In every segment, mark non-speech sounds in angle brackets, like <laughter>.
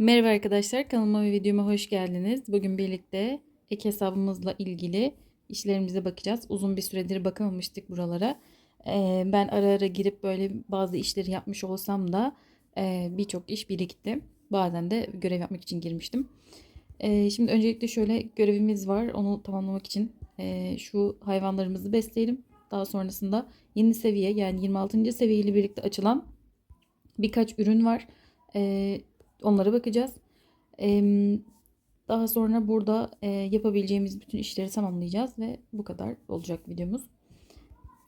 Merhaba arkadaşlar, kanalıma ve videoma hoş geldiniz. Bugün birlikte ek hesabımızla ilgili işlerimize bakacağız. Uzun bir süredir bakamamıştık buralara. Ee, ben ara ara girip böyle bazı işleri yapmış olsam da e, birçok iş birikti. Bazen de görev yapmak için girmiştim. Ee, şimdi öncelikle şöyle görevimiz var. Onu tamamlamak için e, şu hayvanlarımızı besleyelim. Daha sonrasında yeni seviye yani 26. seviyeyle birlikte açılan birkaç ürün var. Ee, Onlara bakacağız. Daha sonra burada e, yapabileceğimiz bütün işleri tamamlayacağız ve bu kadar olacak videomuz.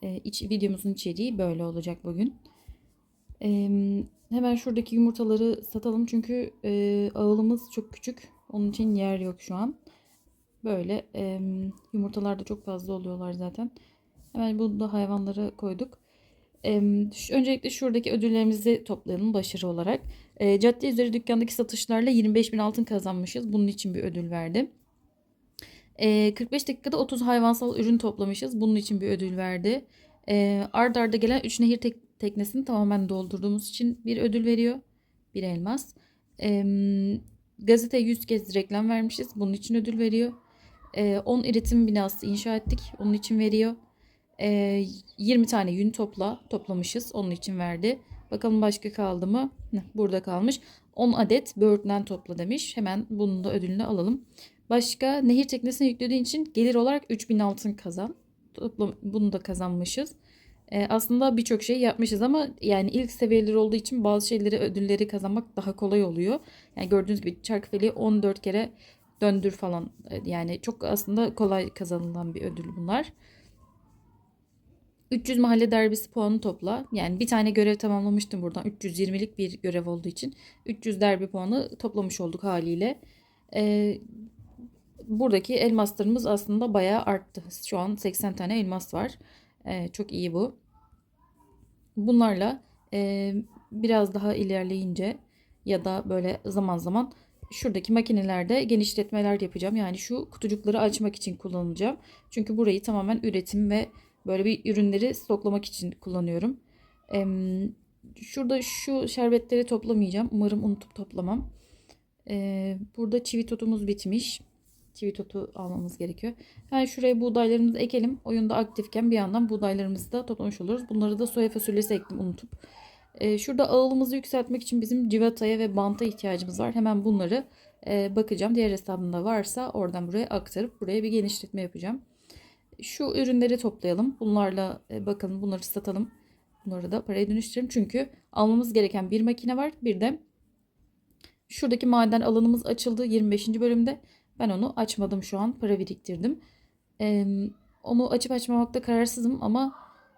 E, iç, videomuzun içeriği böyle olacak bugün. Hemen şuradaki yumurtaları satalım çünkü e, ağılımız çok küçük. Onun için yer yok şu an. Böyle yumurtalar da çok fazla oluyorlar zaten. Hemen bunu da hayvanlara koyduk. Öncelikle şuradaki ödüllerimizi toplayalım başarı olarak. E, cadde üzeri dükkandaki satışlarla 25 bin altın kazanmışız. Bunun için bir ödül verdi. 45 dakikada 30 hayvansal ürün toplamışız. Bunun için bir ödül verdi. E, ard arda gelen 3 nehir tek teknesini tamamen doldurduğumuz için bir ödül veriyor. Bir elmas. gazete 100 kez reklam vermişiz. Bunun için ödül veriyor. 10 üretim binası inşa ettik. Onun için veriyor. 20 tane yün topla toplamışız. Onun için verdi. Bakalım başka kaldı mı? Burada kalmış. 10 adet böğürtlen topla demiş. Hemen bunun da ödülünü alalım. Başka nehir teknesine yüklediğin için gelir olarak 3000 altın kazan. Toplam, bunu da kazanmışız. Ee, aslında birçok şey yapmışız ama yani ilk seviyeler olduğu için bazı şeyleri ödülleri kazanmak daha kolay oluyor. Yani gördüğünüz gibi çarkfeli 14 kere döndür falan. Yani çok aslında kolay kazanılan bir ödül bunlar. 300 mahalle derbisi puanı topla. Yani bir tane görev tamamlamıştım buradan. 320'lik bir görev olduğu için. 300 derbi puanı toplamış olduk haliyle. Ee, buradaki elmaslarımız aslında bayağı arttı. Şu an 80 tane elmas var. Ee, çok iyi bu. Bunlarla e, biraz daha ilerleyince ya da böyle zaman zaman şuradaki makinelerde genişletmeler yapacağım. Yani şu kutucukları açmak için kullanacağım. Çünkü burayı tamamen üretim ve Böyle bir ürünleri stoklamak için kullanıyorum. Şurada şu şerbetleri toplamayacağım. Umarım unutup toplamam. Burada çivi totumuz bitmiş. Çivi totu almamız gerekiyor. Yani şuraya buğdaylarımızı ekelim. Oyunda aktifken bir yandan buğdaylarımızı da toplamış oluruz. Bunları da soya fasulyesi ektim unutup. Şurada ağılımızı yükseltmek için bizim civataya ve banta ihtiyacımız var. Hemen bunları bakacağım. Diğer hesabımda varsa oradan buraya aktarıp buraya bir genişletme yapacağım. Şu ürünleri toplayalım. Bunlarla e, bakalım bunları satalım. Bunları da paraya dönüştürelim. Çünkü almamız gereken bir makine var. Bir de şuradaki maden alanımız açıldı 25. bölümde. Ben onu açmadım şu an. Para biriktirdim. Ee, onu açıp açmamakta kararsızım ama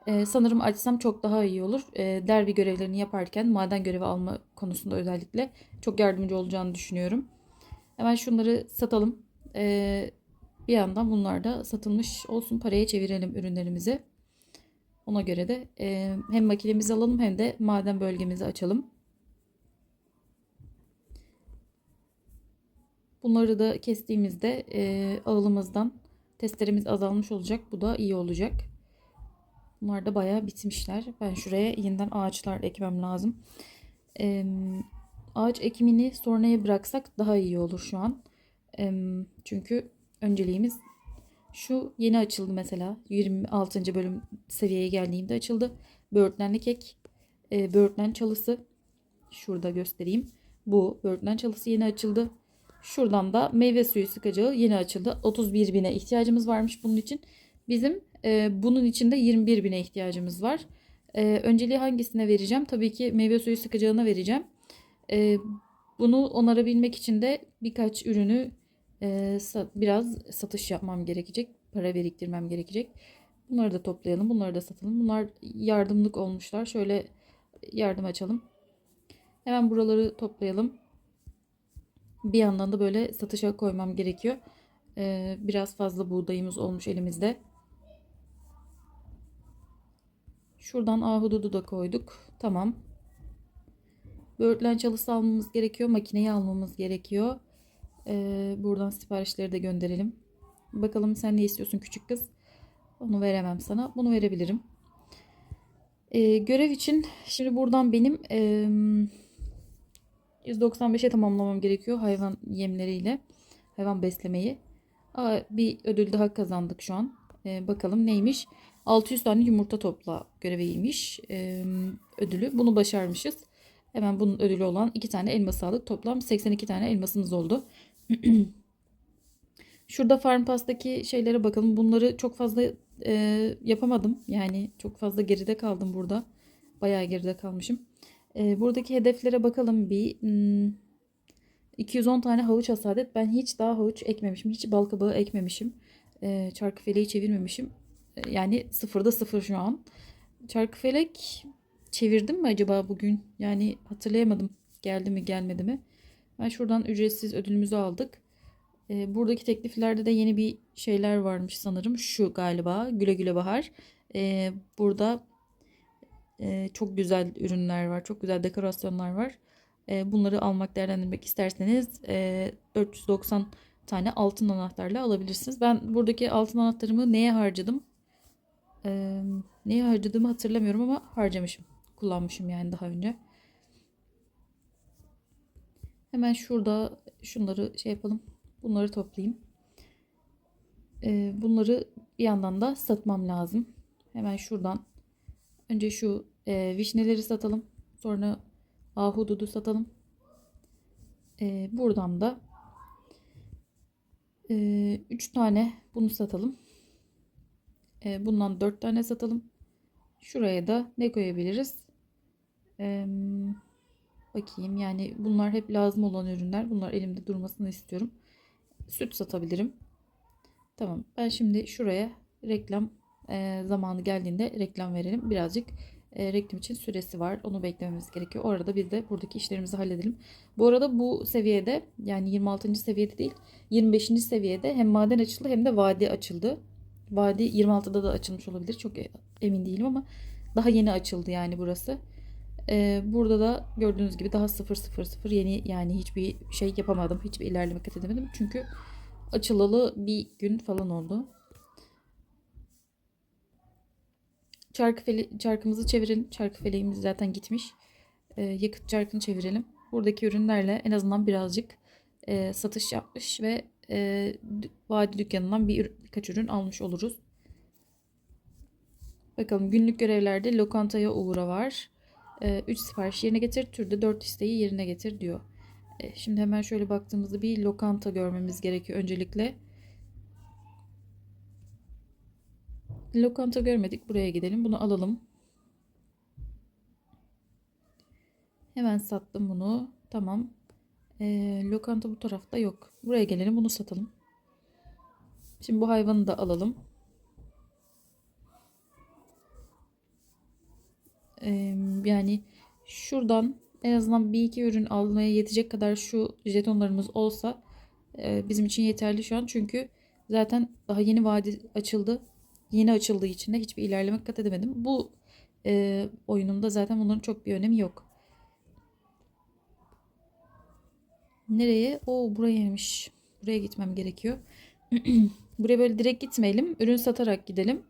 e, sanırım açsam çok daha iyi olur. E, derbi görevlerini yaparken maden görevi alma konusunda özellikle çok yardımcı olacağını düşünüyorum. Hemen şunları satalım. E, bir yandan bunlar da satılmış olsun paraya çevirelim ürünlerimizi. Ona göre de e, hem makinemizi alalım hem de maden bölgemizi açalım. Bunları da kestiğimizde e, ağılımızdan testlerimiz azalmış olacak. Bu da iyi olacak. Bunlar da bayağı bitmişler. Ben şuraya yeniden ağaçlar ekmem lazım. E, ağaç ekimini sonraya bıraksak daha iyi olur şu an. E, çünkü önceliğimiz şu yeni açıldı mesela 26. bölüm seviyeye geldiğimde açıldı. Böğürtlenli kek, e, böğürtlen çalısı şurada göstereyim. Bu böğürtlen çalısı yeni açıldı. Şuradan da meyve suyu sıkacağı yeni açıldı. 31 bine ihtiyacımız varmış bunun için. Bizim e, bunun için de 21 bine ihtiyacımız var. E, önceliği hangisine vereceğim? Tabii ki meyve suyu sıkacağına vereceğim. E, bunu onarabilmek için de birkaç ürünü e, biraz satış yapmam gerekecek. Para biriktirmem gerekecek. Bunları da toplayalım. Bunları da satalım. Bunlar yardımlık olmuşlar. Şöyle yardım açalım. Hemen buraları toplayalım. Bir yandan da böyle satışa koymam gerekiyor. Ee, biraz fazla buğdayımız olmuş elimizde. Şuradan ahududu da koyduk. Tamam. Böğürtlen çalısı almamız gerekiyor. Makineyi almamız gerekiyor. Ee, buradan siparişleri de gönderelim. Bakalım sen ne istiyorsun küçük kız? Onu veremem sana. Bunu verebilirim. Ee, görev için şimdi buradan benim e, 195'e tamamlamam gerekiyor hayvan yemleriyle. Hayvan beslemeyi. Aa, bir ödül daha kazandık şu an. Ee, bakalım neymiş? 600 tane yumurta topla göreviymiş ee, ödülü. Bunu başarmışız. Hemen bunun ödülü olan 2 tane elmas aldık. Toplam 82 tane elmasımız oldu. <clears throat> Şurada Farm Pass'taki şeylere bakalım. Bunları çok fazla e, yapamadım. Yani çok fazla geride kaldım burada. Bayağı geride kalmışım. E, buradaki hedeflere bakalım bir. Hmm, 210 tane havuç hasadet. Ben hiç daha havuç ekmemişim. Hiç bal kabağı ekmemişim. E, çarkı feleği çevirmemişim. E, yani sıfırda sıfır şu an. Çarkı felek çevirdim mi acaba bugün? Yani hatırlayamadım. Geldi mi gelmedi mi? Ben şuradan ücretsiz ödülümüzü aldık. E, buradaki tekliflerde de yeni bir şeyler varmış sanırım. Şu galiba Güle Güle Bahar. E, burada e, çok güzel ürünler var. Çok güzel dekorasyonlar var. E, bunları almak, değerlendirmek isterseniz e, 490 tane altın anahtarla alabilirsiniz. Ben buradaki altın anahtarımı neye harcadım? E, neye harcadığımı hatırlamıyorum ama harcamışım. Kullanmışım yani daha önce. Hemen şurada şunları şey yapalım. Bunları toplayayım. E, bunları bir yandan da satmam lazım. Hemen şuradan önce şu e, vişneleri satalım. Sonra ahududu satalım. E, buradan da 3 e, tane bunu satalım. E, bundan 4 tane satalım. Şuraya da ne koyabiliriz? E, bakayım yani bunlar hep lazım olan ürünler. Bunlar elimde durmasını istiyorum. Süt satabilirim. Tamam ben şimdi şuraya reklam e, zamanı geldiğinde reklam verelim. Birazcık e, reklam için süresi var. Onu beklememiz gerekiyor. Orada biz de buradaki işlerimizi halledelim. Bu arada bu seviyede yani 26. seviyede değil 25. seviyede hem maden açıldı hem de vadi açıldı. Vadi 26'da da açılmış olabilir. Çok emin değilim ama daha yeni açıldı yani burası. Ee, burada da gördüğünüz gibi daha 000 yeni yani hiçbir şey yapamadım. Hiçbir ilerleme kat edemedim. Çünkü açılalı bir gün falan oldu. Çarkı fele, çarkımızı çevirelim. Çarkı feleğimiz zaten gitmiş. Ee, yakıt çarkını çevirelim. Buradaki ürünlerle en azından birazcık e, satış yapmış ve e, vadi dükkanından bir, birkaç ürün almış oluruz. Bakalım günlük görevlerde lokantaya uğra var. 3 e, sipariş yerine getir, türde 4 isteği yerine getir diyor. E, şimdi hemen şöyle baktığımızda bir lokanta görmemiz gerekiyor öncelikle. Lokanta görmedik. Buraya gidelim. Bunu alalım. Hemen sattım bunu. Tamam. E, lokanta bu tarafta yok. Buraya gelelim. Bunu satalım. Şimdi bu hayvanı da alalım. Yani şuradan en azından bir iki ürün almaya yetecek kadar şu jetonlarımız olsa bizim için yeterli şu an. Çünkü zaten daha yeni vadi açıldı yeni açıldığı için de hiçbir ilerleme kat edemedim. Bu e, oyunumda zaten bunların çok bir önemi yok. Nereye? O burayaymış. Buraya gitmem gerekiyor. <clears throat> Buraya böyle direkt gitmeyelim. Ürün satarak gidelim.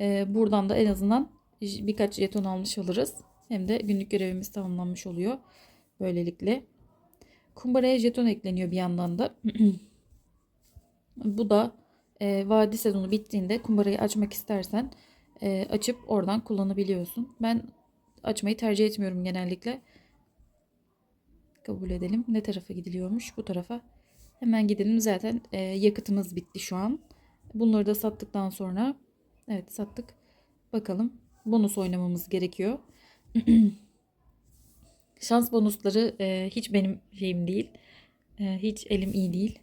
Ee, buradan da en azından birkaç jeton almış oluruz. Hem de günlük görevimiz tamamlanmış oluyor. Böylelikle. Kumbaraya jeton ekleniyor bir yandan da. <clears throat> Bu da e, vadi sezonu bittiğinde kumbarayı açmak istersen e, açıp oradan kullanabiliyorsun. Ben açmayı tercih etmiyorum genellikle. Kabul edelim. Ne tarafa gidiliyormuş? Bu tarafa. Hemen gidelim. Zaten e, yakıtımız bitti şu an. Bunları da sattıktan sonra evet sattık. Bakalım. Bonus oynamamız gerekiyor. <clears throat> Şans bonusları e, hiç benim şeyim değil. E, hiç elim iyi değil.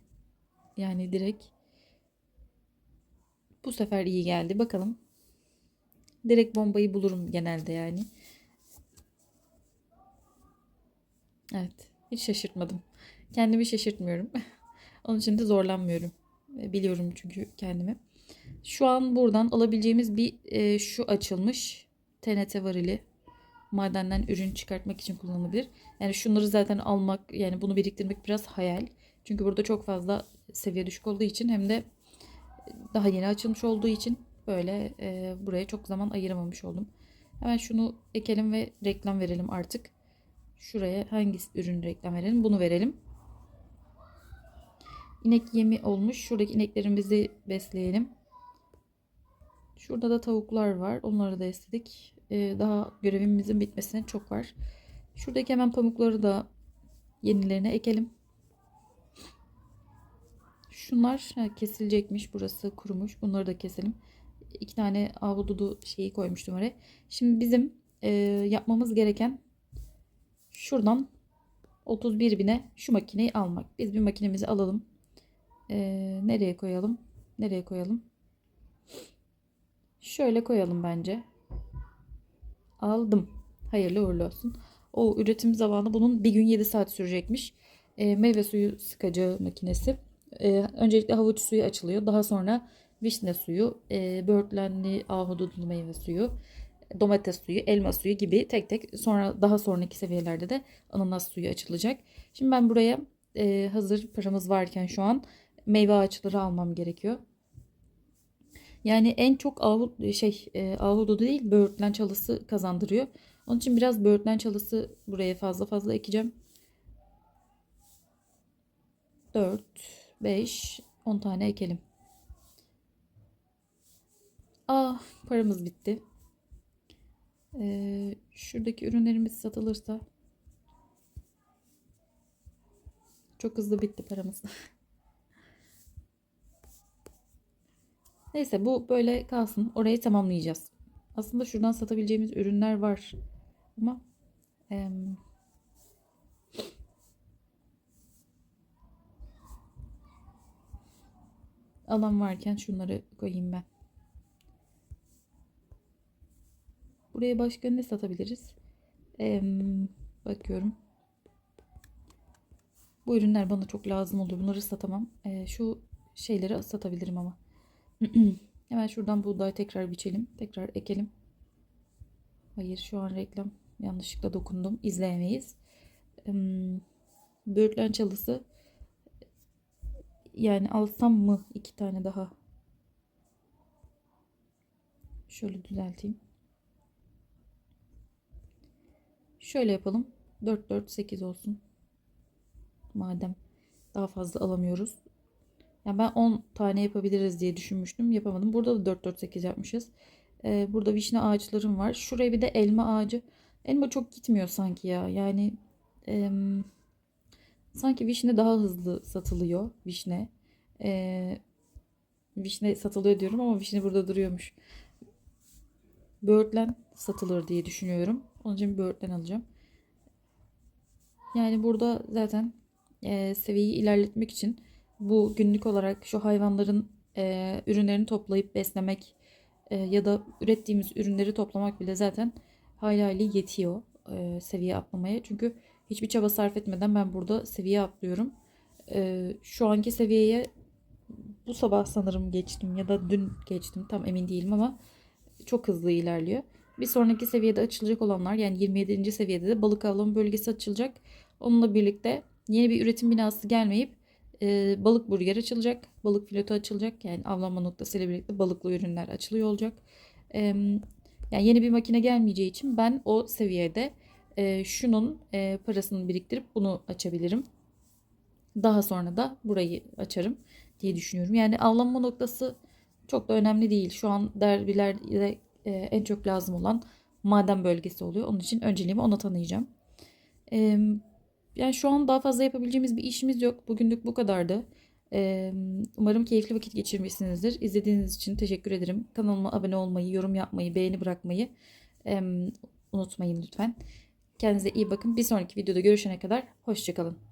Yani direkt bu sefer iyi geldi. Bakalım. Direkt bombayı bulurum genelde yani. Evet. Hiç şaşırtmadım. Kendimi şaşırtmıyorum. <laughs> Onun için de zorlanmıyorum. E, biliyorum çünkü kendimi. Şu an buradan alabileceğimiz bir e, şu açılmış. TNT varili. Madenden ürün çıkartmak için kullanılabilir. Yani şunları zaten almak yani bunu biriktirmek biraz hayal. Çünkü burada çok fazla seviye düşük olduğu için hem de daha yeni açılmış olduğu için böyle e, buraya çok zaman ayıramamış oldum. Hemen şunu ekelim ve reklam verelim artık. Şuraya hangi ürün reklam verelim? Bunu verelim. İnek yemi olmuş. Şuradaki ineklerimizi besleyelim. Şurada da tavuklar var. Onları da istedik. Ee, daha görevimizin bitmesine çok var. Şuradaki hemen pamukları da yenilerine ekelim. Şunlar kesilecekmiş. Burası kurumuş. Bunları da keselim. İki tane ahududu şeyi koymuştum oraya. Şimdi bizim e, yapmamız gereken şuradan 31 bine şu makineyi almak. Biz bir makinemizi alalım. E, nereye koyalım? Nereye koyalım? Şöyle koyalım bence. Aldım. Hayırlı uğurlu olsun. O üretim zamanı bunun bir gün 7 saat sürecekmiş. E, meyve suyu sıkacağı makinesi. E, öncelikle havuç suyu açılıyor. Daha sonra vişne suyu, e, böğürtlenli ahududulu meyve suyu, domates suyu, elma suyu gibi tek tek sonra daha sonraki seviyelerde de ananas suyu açılacak. Şimdi ben buraya e, hazır paramız varken şu an meyve ağaçları almam gerekiyor. Yani en çok ahut şey e, ahududu değil böğürtlen çalısı kazandırıyor. Onun için biraz böğürtlen çalısı buraya fazla fazla ekeceğim. 4, 5, 10 tane ekelim. Ah paramız bitti. Ee, şuradaki ürünlerimiz satılırsa çok hızlı bitti paramız. <laughs> Neyse bu böyle kalsın. Orayı tamamlayacağız. Aslında şuradan satabileceğimiz ürünler var. Ama em, alan varken şunları koyayım ben. Buraya başka ne satabiliriz? Em, bakıyorum. Bu ürünler bana çok lazım oluyor. Bunları satamam. E, şu şeyleri satabilirim ama. <clears throat> Hemen şuradan buğday tekrar biçelim. Tekrar ekelim. Hayır şu an reklam yanlışlıkla dokundum. İzleyemeyiz. Böğürtlen çalısı. Yani alsam mı iki tane daha? Şöyle düzelteyim. Şöyle yapalım. 4 4 8 olsun. Madem daha fazla alamıyoruz. Yani ben 10 tane yapabiliriz diye düşünmüştüm. Yapamadım. Burada da 4 4 8 yapmışız. Ee, burada vişne ağaçlarım var. Şuraya bir de elma ağacı. Elma çok gitmiyor sanki ya. Yani e, sanki vişne daha hızlı satılıyor. Vişne. E, vişne satılıyor diyorum ama vişne burada duruyormuş. Böğürtlen satılır diye düşünüyorum. Onun için böğürtlen alacağım. Yani burada zaten e, seviyeyi ilerletmek için bu günlük olarak şu hayvanların e, ürünlerini toplayıp beslemek e, ya da ürettiğimiz ürünleri toplamak bile zaten hayli hayli yetiyor e, seviye atlamaya. Çünkü hiçbir çaba sarf etmeden ben burada seviye atlıyorum. E, şu anki seviyeye bu sabah sanırım geçtim ya da dün geçtim tam emin değilim ama çok hızlı ilerliyor. Bir sonraki seviyede açılacak olanlar yani 27. seviyede de balık avlama bölgesi açılacak. Onunla birlikte yeni bir üretim binası gelmeyip e, balık burger açılacak. Balık filotu açılacak. Yani avlanma noktasıyla birlikte balıklı ürünler açılıyor olacak. E, yani yeni bir makine gelmeyeceği için ben o seviyede e, şunun e, parasını biriktirip bunu açabilirim. Daha sonra da burayı açarım diye düşünüyorum. Yani avlanma noktası çok da önemli değil. Şu an derbilerde e, en çok lazım olan maden bölgesi oluyor. Onun için önceliğimi ona tanıyacağım. E, yani şu an daha fazla yapabileceğimiz bir işimiz yok. Bugünlük bu kadardı. E, umarım keyifli vakit geçirmişsinizdir. İzlediğiniz için teşekkür ederim. Kanalıma abone olmayı, yorum yapmayı, beğeni bırakmayı unutmayın lütfen. Kendinize iyi bakın. Bir sonraki videoda görüşene kadar hoşçakalın.